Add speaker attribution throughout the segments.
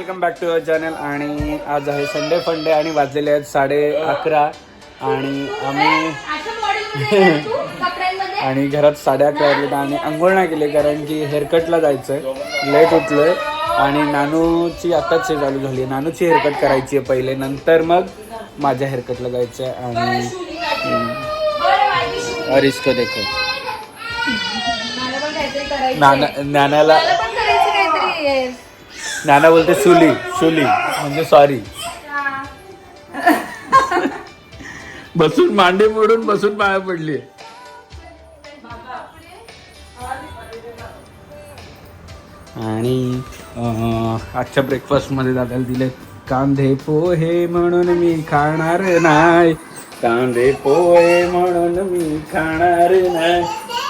Speaker 1: welcome back to your channel. आणि आज आहे संडे फंडे आणि वाजलेले आहेत साडे अकरा. आणि आम्ही आणि घरात साडे अकरा वाजले आणि आंघोळ नाही केली कारण की हेअरकटला जायचं आहे लेट उठलोय. आणि नानूची आत्ताच हे चालू झाली. नानूची हेअरकट करायची आहे पहिले. नंतर मग माझ्या हेअरकटला जायचं आहे आणि अरिश का देखो. नाना नानाला नाना बोलते सुली सुली म्हणजे सॉरी बसून मांडे मोडून बसून पाया पडली. आणि अं, आजच्या ब्रेकफास्टमध्ये दादाला दिले कांदे पोहे म्हणून मी खाणार नाही. कांदे पोहे म्हणून मी खाणार नाही.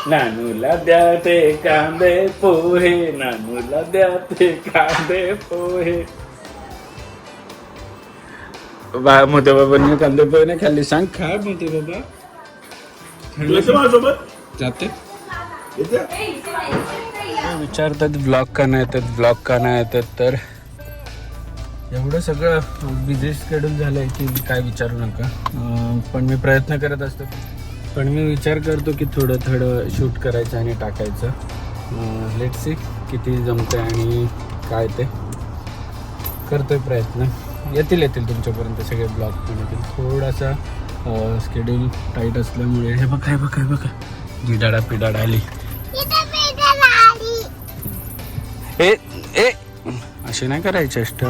Speaker 1: नानूला द्या ते कांदे पोहे नानूला द्या ते कांदे पोहे. बा मोठ्या बाबांनी कांदे पोहे नाही खाल्ले. सांग खा मोठे बाबा. जाते. विचारतात ब्लॉग का नाही येतात ब्लॉग का नाही येतात तर एवढं सगळं बिझी शेड्यूल झालंय की काय विचारू नका. पण मी प्रयत्न करत असतो. पण मी विचार करतो की थोडं थोडं शूट करायचं आणि टाकायचं. लेट सी किती जमतंय आणि काय ते. करतोय प्रयत्न. येतील येतील तुमच्यापर्यंत सगळे ब्लॉग पण येतील. थोडासा स्केड्यूल टाईट असल्यामुळे. हे बघा हे बघा हे बघा. जिडाडा पिडाडा आली. ए ए असे नाही करायचे अष्ट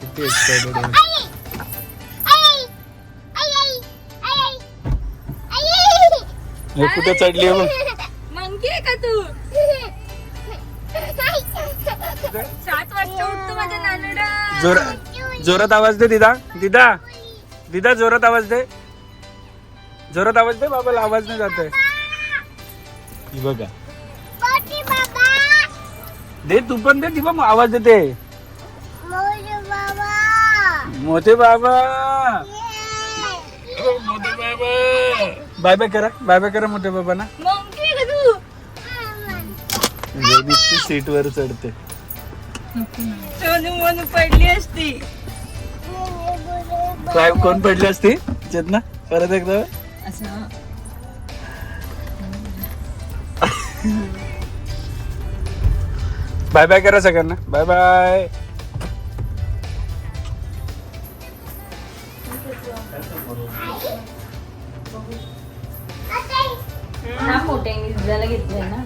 Speaker 1: किती एक्साइटेड कुठे चढली बघ
Speaker 2: मंकी आहे का तू? सात वाजता उठतो माझ्या नानुडा
Speaker 1: जोर जोरात आवाज दे दिदा. दिदा. दिदा जोरात आवाज दे. जोरात आवाज दे बाबाला आवाज नाही जात आहे बघा. दे तू पण दे ती पण आवाज देते. मोठे बाबा. मोठे बाबा. बाय बाय करा बाय बाय करा मोठे बाबा ना
Speaker 2: मंकी आहे का तू
Speaker 1: सीट वर चढते.
Speaker 2: सोनू मनू पडली असती.
Speaker 1: काय कोण पडली असती? चेतना परत एकदा.
Speaker 2: असं
Speaker 1: बाय बाय करा सगळ्यांना. Bye bye.
Speaker 2: हा मोठे मी भिजायला घेतले ना.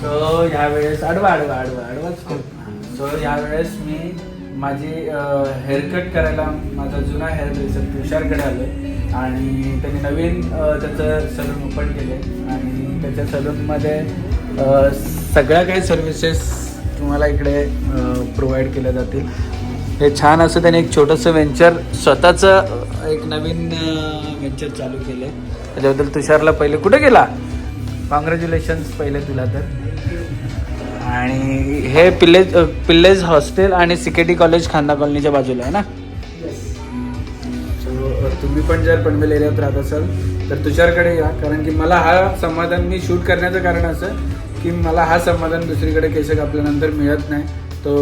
Speaker 1: सो ह्यावेळेस आडवा आडवा आडवा आडवाच खूप. सो ह्यावेळेस मी माझी हेअरकट करायला माझा जुना हेअर ड्रेसर तुषारकडे आलो आणि त्यांनी नवीन त्याचं सलून ओपन केले आणि त्याच्या सलूनमध्ये सगळ्या काही सर्व्हिसेस तुम्हाला इकडे प्रोव्हाइड केल्या जातील. हे छान असं त्याने एक छोटंसं वेंचर स्वतःचं एक नवीन वेंचर चालू केलं आहे त्याच्याबद्दल तुषारला पहिले कुठे गेला? कॉंग्रॅच्युलेशन्स पहिले तुला तर. आणि हे पिल्लेज पिल्लेज हॉस्टेल आणि सिकेटी कॉलेज खांदा कॉलनीच्या बाजूला आहे ना? तुम्ही पण जर पनवेल एरियात राहत असाल तर तुषारकडे या. कारण की मला हा समाधान मी शूट करण्याचं कारण असं की मला हा समाधान दुसरीकडे केस कापल्यानंतर मिळत नाही तो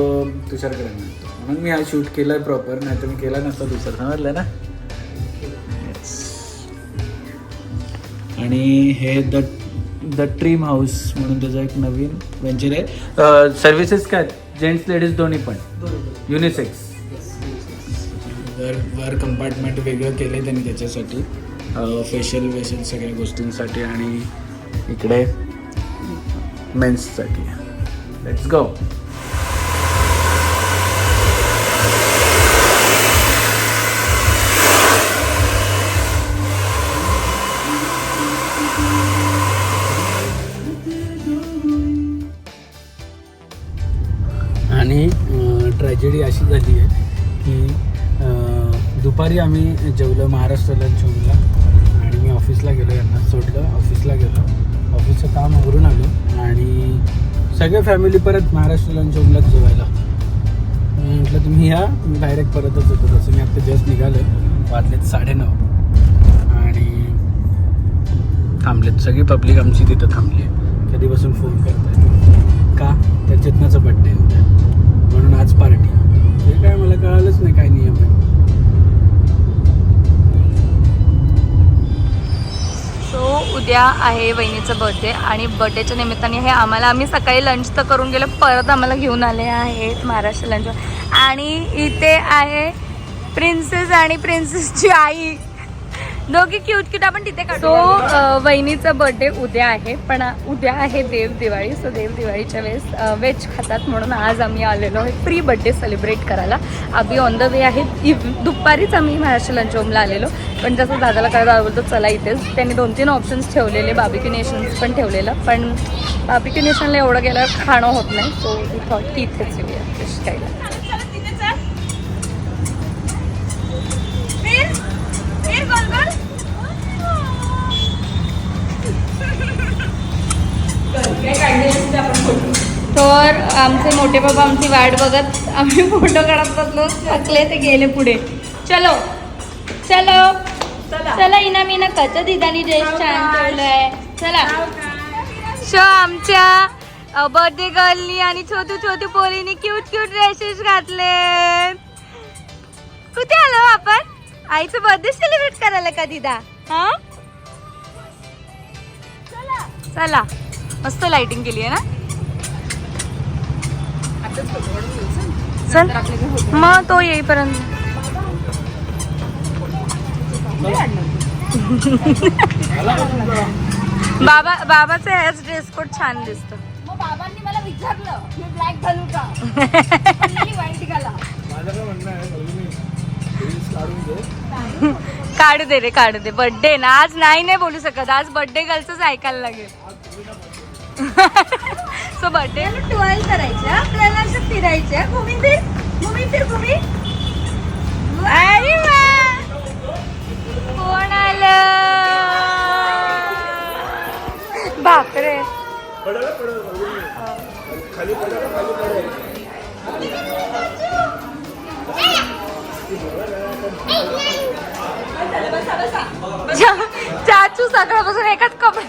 Speaker 1: तुषारकडे मिळतो म्हणून मी हा शूट केलाय प्रॉपर नाही तर मी केला नसता दुसरं. समजलं ना? आणि हे द द ट्रीम हाऊस म्हणून त्याचं एक नवीन वेंचर आहे. सर्व्हिसेस काय? जेंट्स लेडीज दोन्ही पण. युनिसेक्स वर वर कंपार्टमेंट वेगळं केलं आहे त्यांनी त्याच्यासाठी. फेशियल वेशियल सगळ्या गोष्टींसाठी आणि इकडे मेन्ससाठी लेट्स गो दुपारी आम्ही जेवलो महाराष्ट्र लंच होमला आणि मी ऑफिसला गेलो यांना सोडलं. ऑफिसला गेलो. ऑफिसचं काम आवरून आलो आणि सगळे फॅमिली परत महाराष्ट्र लंच होमलाच जेवायला. मी म्हटलं तुम्ही या मी डायरेक्ट परतच येतो. तसं मी आता जस्ट निघालो. वाजलेत साडेनऊ. आणि थांबलेत. सगळी पब्लिक आमची तिथं थांबली आहे. कधीपासून फोन करतायत का? त्या चेतनाचा बड्डे उद्या म्हणून आज पार्टी हे काय मला कळालंच नाही काय नियम
Speaker 2: उद्या आहे वहिनीचं बर्थडे आणि बर्थडेच्या निमित्ताने हे आम्हाला आम्ही सकाळी लंच तर करून गेलो परत आम्हाला घेऊन आले आहेत महाराष्ट्र लंच आणि इथे आहे प्रिन्सेस आणि प्रिन्सेसची आई. दोघी क्यूट क्यूट आपण तिथे काढतो सो वहिनीचा बर्थडे उद्या आहे पण उद्या आहे देव दिवाळी सो देव दिवाळीच्या वेळेस वेज खातात म्हणून आज आम्ही आलेलो आहे प्री बर्थडे सेलिब्रेट करायला. आम्ही ऑन द वे आहेत दुपारीच आम्ही महाराष्ट्र लंच होमला आलेलो. पण जसं दादाला करायला आवडतो चला इथेच. त्यांनी दोन तीन ऑप्शन्स ठेवलेले बाबिक्यू नेशन्स पण ठेवलेलं. पण बाबिक्यू नेशनला एवढं गेलं खाणं होत नाही सो थॉट की इथेच येऊया फिश खायला. तर आमचे मोठे बाबा आमची वाट बघत आम्ही फोटो काढत बसलो. थकले ते गेले पुढे. चलो. चलो. चला. इना मीना कच दिदानी ड्रेस छान ठेवलंय. चला. शो आमच्या बर्थडे गर्लनी आणि छोटू छोटू पोरीनी क्यूट क्यूट ड्रेसेस घातले. कुठे आलो आपण? आईचं बर्थडे सेलिब्रेट करायला का दिदा? हा? चला. मस्त लाइटिंग केली आहे ना? चल. मग तो येईपर्यंत. बाबा बाबाचा ह्याच ड्रेस कोड छान दिसतो.
Speaker 3: मग बाबांनी मला विचारलं मी ब्लॅक घालू का? व्हाईट घाला.
Speaker 2: काढू दे रे काढू दे. बर्थडे ना आज नाही नाही बोलू शकत. आज बर्थडे गर्लच ऐकायला लागेल. सो बर्थडे ट्वेल करायचे आपल्याला असं फिरायचे घुमी फिर घुमी फिर घुमी. अरे कोण आलं? बापरे. चाचू सकाळपासून एकाच कपडे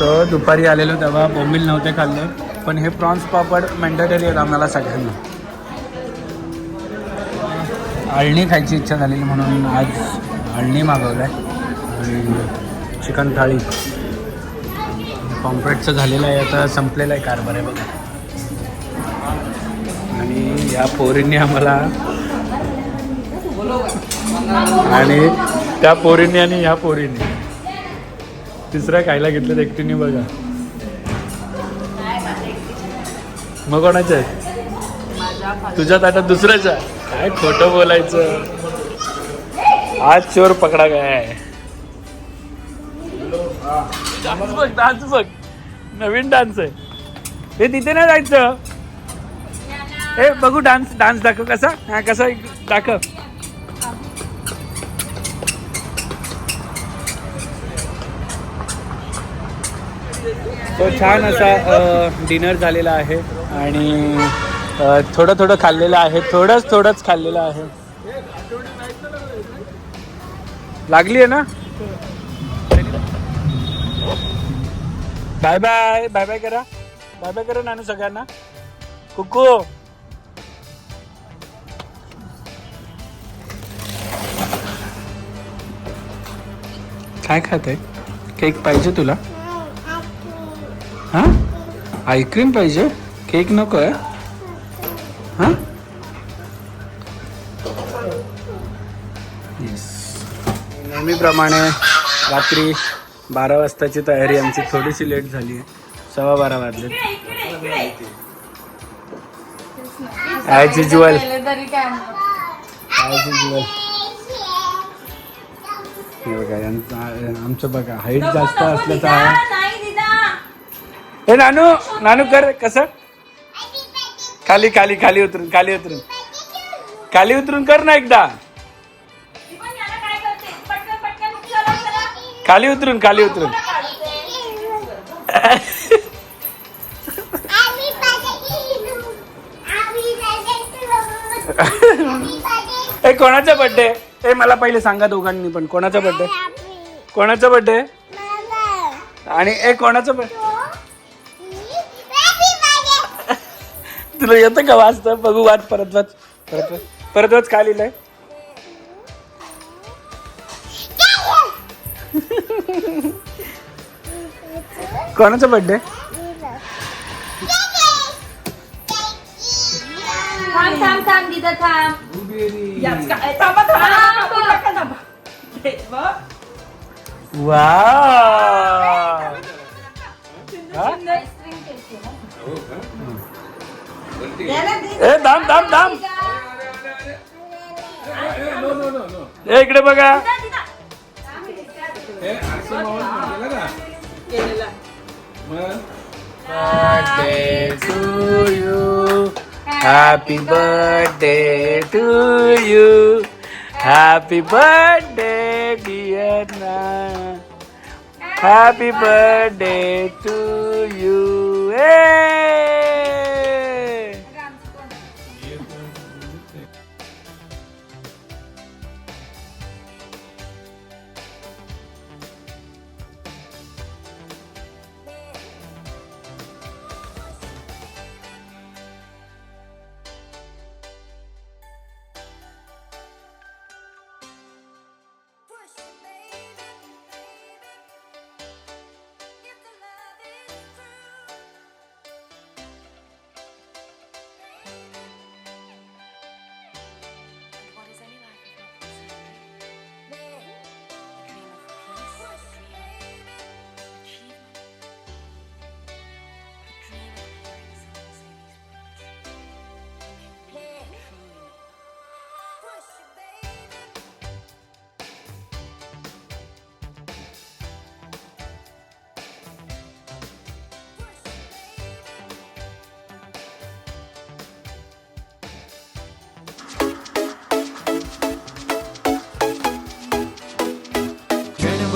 Speaker 1: तर दुपारी आलेलो तेव्हा बोंबील नव्हते खाल्ले पण हे प्रॉन्स पापड मॅन्डेटरी आहेत आम्हाला सगळ्यांना. अळणी खायची इच्छा झालेली म्हणून आज अळणी मागवलं आहे आणि चिकन थाळी. कॉम्प्रेटचं झालेलं आहे आता संपलेलं आहे कारभार आहे बघा. आणि या पोरींनी आम्हाला आणि त्या पोरींनी आणि ह्या पोरींनी. तिसऱ्या खायला घेतलं एकटीने बघा. मग कोणाच्या आहे तुझ्या आता दुसऱ्याच्या काय खोटं बोलायचं? आज चोर पकडा काय? डान्स बघ डान्स बघ. नवीन डान्स आहे. हे तिथे नाही जायचं. हे बघू डान्स डान्स दाखव कसा? हा कसा एक दाखव. तो छान असा डिनर झालेला आहे आणि थोडं थोडं खाल्लेलं आहे. थोडंच थोडंच खाल्लेलं आहे. लागली आहे ना? Bye bye. बाय बाय करा. बाय बाय करा नानू सगळ्यांना. कुकू. काय खात? आहे केक पाहिजे तुला? आईस्क्रीम पाहिजे? केक नको आहे? हा? नेहमीप्रमाणे रात्री बारा वाजताची तयारी आमची थोडीशी लेट झाली आहे. सव्वा बारा वाजले. ॲज
Speaker 2: काय
Speaker 1: ॲज युजल हे बघा आमचं बघा हाईट जास्त असल्याचं हे नानू नानू कर कसं? खाली खाली खाली उतरून खाली उतरून. खाली उतरून कर ना एकदा. खाली उतरून खाली उतरून. ए कोणाचा बर्थडे ए मला पहिले सांगा दोघांनी पण. कोणाचा बर्थडे कोणाचा बर्थडे आणि ए कोणाचा बर्थडे तुला येतं का वाचतं? बघू वाच परत वाच. परत वाच. परत वाच काय लिहिलंय? कोणाचा बर्थडे
Speaker 2: थांब थांब थांब दिदा थांब.
Speaker 1: वा ए दाम दाम दाम ए इकडे बघा birthday to you happy birthday to you happy birthday dear ना happy birthday to you A